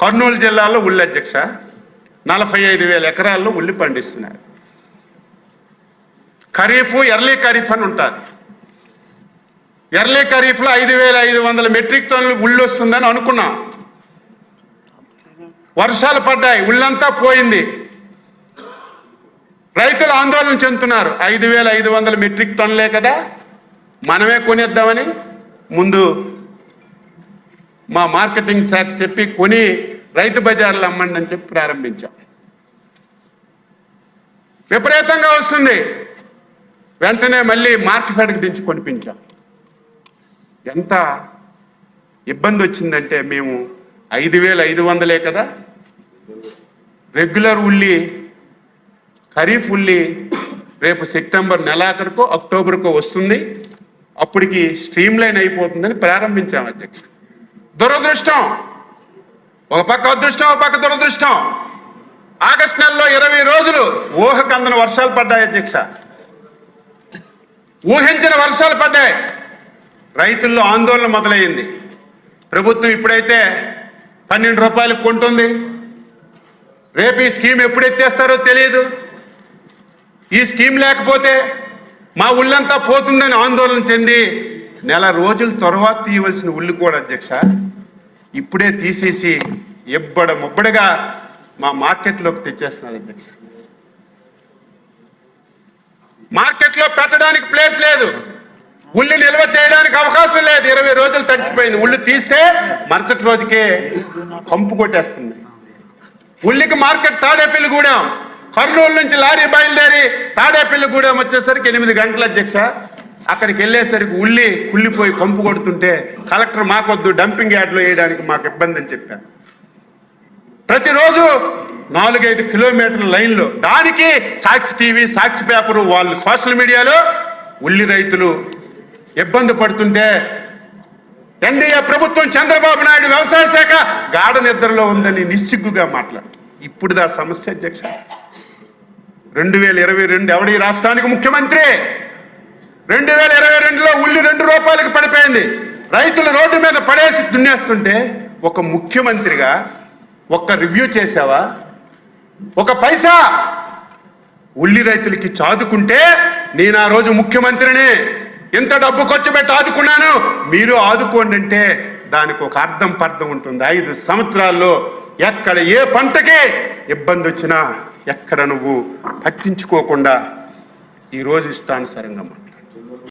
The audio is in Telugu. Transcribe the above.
కర్నూలు జిల్లాలో ఉల్లి అధ్యక్ష. నలభై ఐదు వేల ఎకరాల్లో ఉల్లి పండిస్తున్నారు. ఖరీఫ్ ఎర్లీ ఖరీఫ్ అని ఉంటుంది ఎర్లీ ఖరీఫ్లో ఐదు వేల ఐదు వందల మెట్రిక్ టన్నులు ఉల్లి వస్తుందని అనుకున్నాం. వర్షాలు పడ్డాయి ఉళ్ళంతా పోయింది. రైతులు ఆందోళన చెందుతున్నారు. ఐదు వేల ఐదు వందల మెట్రిక్ టన్నులే కదా మనమే కొనేద్దామని ముందు మా మార్కెటింగ్ శాఖ చెప్పి కొని రైతు బజార్లు అమ్మండి అని చెప్పి ప్రారంభించాం. విపరీతంగా వస్తుంది. వెంటనే మళ్ళీ మార్కెట్ ఫెడ్కి దించి కొనిపించాం. ఎంత ఇబ్బంది వచ్చిందంటే మేము ఐదు వేల ఐదు వందలే కదా. రెగ్యులర్ ఉల్లి ఖరీఫ్ ఉల్లి రేపు సెప్టెంబర్ నెలాఖరుకో అక్టోబర్కో వస్తుంది. అప్పటికి స్ట్రీమ్ లైన్ అయిపోతుందని ప్రారంభించాం అధ్యక్ష. దురదృష్టం. ఒక పక్క అదృష్టం ఒక పక్క దురదృష్టం. ఆగస్టు నెలలో ఇరవై రోజులు ఊహకందన వర్షాలు పడ్డాయి అధ్యక్ష ఊహించిన వర్షాలు పడ్డాయి. రైతుల్లో ఆందోళన మొదలైంది. ప్రభుత్వం ఇప్పుడైతే పన్నెండు రూపాయలకు కొంటుంది. రేపు ఈ స్కీమ్ ఎప్పుడు ఎత్తేస్తారో తెలియదు. ఈ స్కీమ్ లేకపోతే మా ఉళ్ళంతా పోతుందని ఆందోళన చెంది నెల రోజుల తర్వాత తీయవలసిన ఉల్లి కూడా అధ్యక్ష ఇప్పుడే తీసేసి ఎబ్బడ ముబ్బడగా మా మార్కెట్లోకి తెచ్చేస్తున్నారు అధ్యక్ష. మార్కెట్లో పెట్టడానికి ప్లేస్ లేదు. ఉల్లి నిల్వ చేయడానికి అవకాశం లేదు. ఇరవై రోజులు తడిచిపోయింది. ఉల్లి తీస్తే మరుసటి రోజుకే కంపు కొట్టేస్తుంది. ఉల్లికి మార్కెట్ తాడేపల్లిగూడెం. కర్నూలు నుంచి లారీ బయలుదేరి తాడేపల్లిగూడెం వచ్చేసరికి ఎనిమిది గంటల అధ్యక్ష. అక్కడికి వెళ్ళేసరికి ఉల్లి కుళ్ళిపోయి కంపు కొడుతుంటే కలెక్టర్ మాకొద్దు డంపింగ్ యార్డ్లో వేయడానికి మాకు ఇబ్బంది అని చెప్పాను ప్రతిరోజు నాలుగైదు కిలోమీటర్ల లైన్లో దానికి సాక్షి టీవీ సాక్షి పేపరు వాళ్ళు సోషల్ మీడియాలో ఉల్లి రైతులు ఇబ్బంది పడుతుంటే ఎన్డీఏ ప్రభుత్వం చంద్రబాబు నాయుడు వ్యవసాయ శాఖ గాఢ నిద్రలో ఉందని నిస్సిగ్గుగా మాట్లాడు ఇప్పుడుదా సమస్య అధ్యక్ష? రెండు వేల ఇరవై రెండు ఎవడి రాష్ట్రానికి ముఖ్యమంత్రి? రెండు వేల ఇరవై రెండులో ఉల్లి రెండు రూపాయలకు పడిపోయింది. రైతులు రోడ్డు మీద పడేసి దున్నేస్తుంటే ఒక ముఖ్యమంత్రిగా ఒక్క రివ్యూ చేసావా ఒక పైసా? ఉల్లి రైతులకి చాదుకుంటే నేను ఆ రోజు ముఖ్యమంత్రిని ఎంత డబ్బు ఖర్చు పెట్టి ఆదుకున్నాను. మీరు ఆదుకోండి అంటే దానికి ఒక అర్థం పర్థం ఉంటుంది. ఐదు సంవత్సరాల్లో ఎక్కడ ఏ పంటకి ఇబ్బంది వచ్చినా ఎక్కడ నువ్వు పట్టించుకోకుండా ఈరోజు ఇష్టానుసారంగా మాట్లాడు.